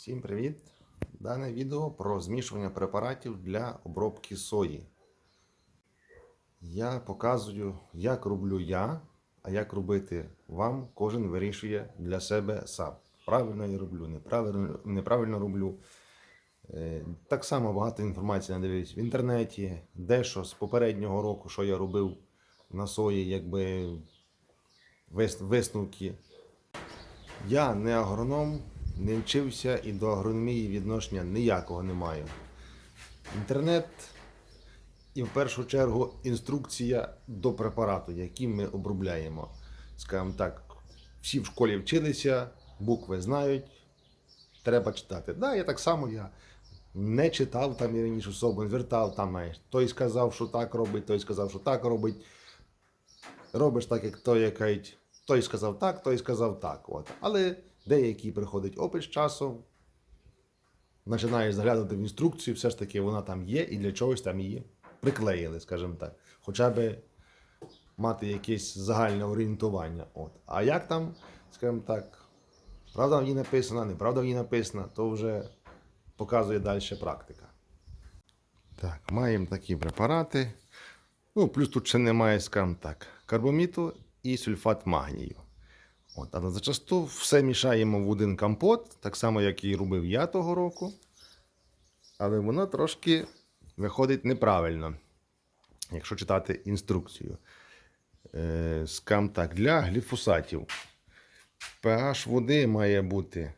Всім привіт! Дане відео про змішування препаратів для обробки сої. Я показую, як роблю я, а як робити вам, кожен вирішує для себе сам. Правильно я роблю, неправильно, неправильно роблю. Е, Так само багато інформації надивлюсь в інтернеті, дещо з попереднього року, що я робив на сої, якби вис- висновки. Я не агроном, не вчився і до агрономії відношення ніякого не маю. Інтернет і в першу чергу інструкція до препарату, яким ми обробляємо. Скажімо так, всі в школі вчилися, букви знають, треба читати. Да, я так само я не читав там і раніше особо, не звертав там, той сказав, що так робить, той сказав, що так робить. Робиш так, як той, як той сказав так, той сказав так. От. Але деякий приходить опит з часом, починаєш заглядати в інструкцію, все ж таки вона там є і для чогось там її приклеїли, скажімо так. Хоча би мати якесь загальне орієнтування. От. А як там, скажімо так, правда в ній написана, неправда в ній написана, то вже показує далі практика. Так, маємо такі препарати. Ну, плюс тут ще немає, скажімо так, карбоміту і сульфат магнію. От, але зачасту все мішаємо в один компот, так само, як і робив я того року. Але воно трошки виходить неправильно, якщо читати інструкцію. Е, скажімо так, для гліфосатів pH води має бути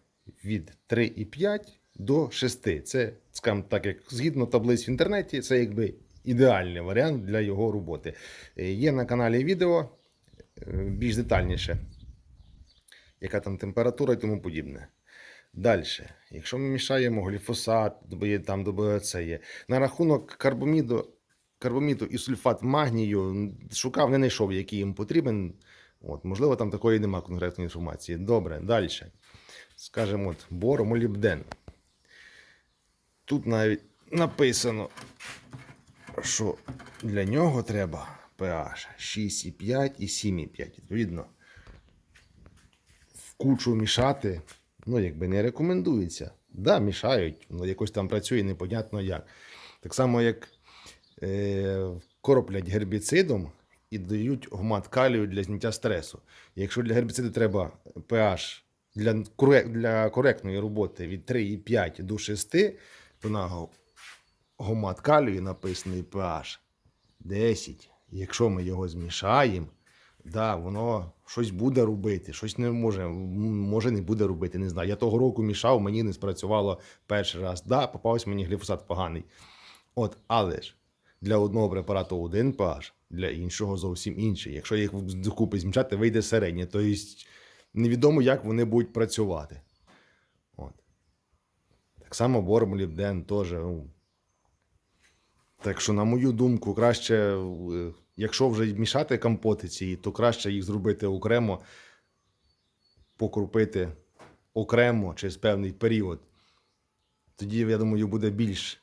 від 3,5 до 6. Це, скажімо так, як згідно таблиць в інтернеті, це якби ідеальний варіант для його роботи. Е, Є на каналі відео е, більш детальніше, яка там температура і тому подібне. Далі, якщо ми мішаємо гліфосат, добає- там це є. На рахунок карбоміду, карбоміду і сульфат магнію шукав, не знайшов, який їм потрібен. От, можливо, там такої немає конкретної інформації. Добре, далі. Скажемо, от, боромолібден. Тут навіть написано, що для нього треба pH 6,5 і 7,5. Відповідно, кучу мішати, ну, якби не рекомендується. Да, мішають, але якось там працює непонятно як. Так само, як е, короплять гербіцидом і дають гумат калію для зняття стресу. Якщо для гербіциду треба pH для, для коректної роботи від 3,5 до 6, то на гумат калію написаний pH 10. Якщо ми його змішаємо, да, воно щось буде робити, щось не може, може не буде робити. Не знаю. Я того року мішав, мені не спрацювало перший раз. Да, попався мені гліфосат поганий. От, але ж для одного препарату один pH, для іншого зовсім інший. Якщо їх докупи змішати, вийде середнє. Тобто невідомо, як вони будуть працювати. От. Так само бормолібден теж. Ну, так що, на мою думку, краще, е, якщо вже мішати компоти ці, то краще їх зробити окремо, покрупити окремо через певний період. Тоді, я думаю, буде більш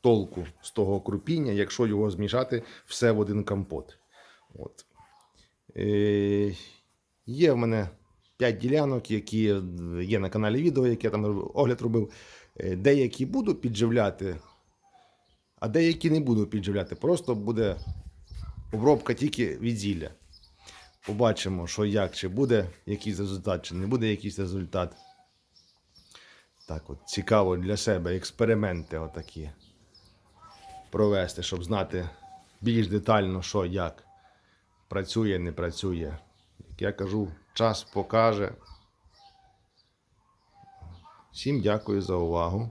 толку з того крупіння, якщо його змішати все в один компот. От. Е, є в мене 5 ділянок, які є на каналі відео, яке я там огляд робив. Е, Деякі буду підживляти а деякі не буду підживляти. Просто буде обробка тільки від зілля. Побачимо, що як, чи буде якийсь результат, чи не буде якийсь результат. Так от, цікаво для себе експерименти отакі провести, щоб знати більш детально, що як працює, не працює. Як я кажу, час покаже. Всім дякую за увагу.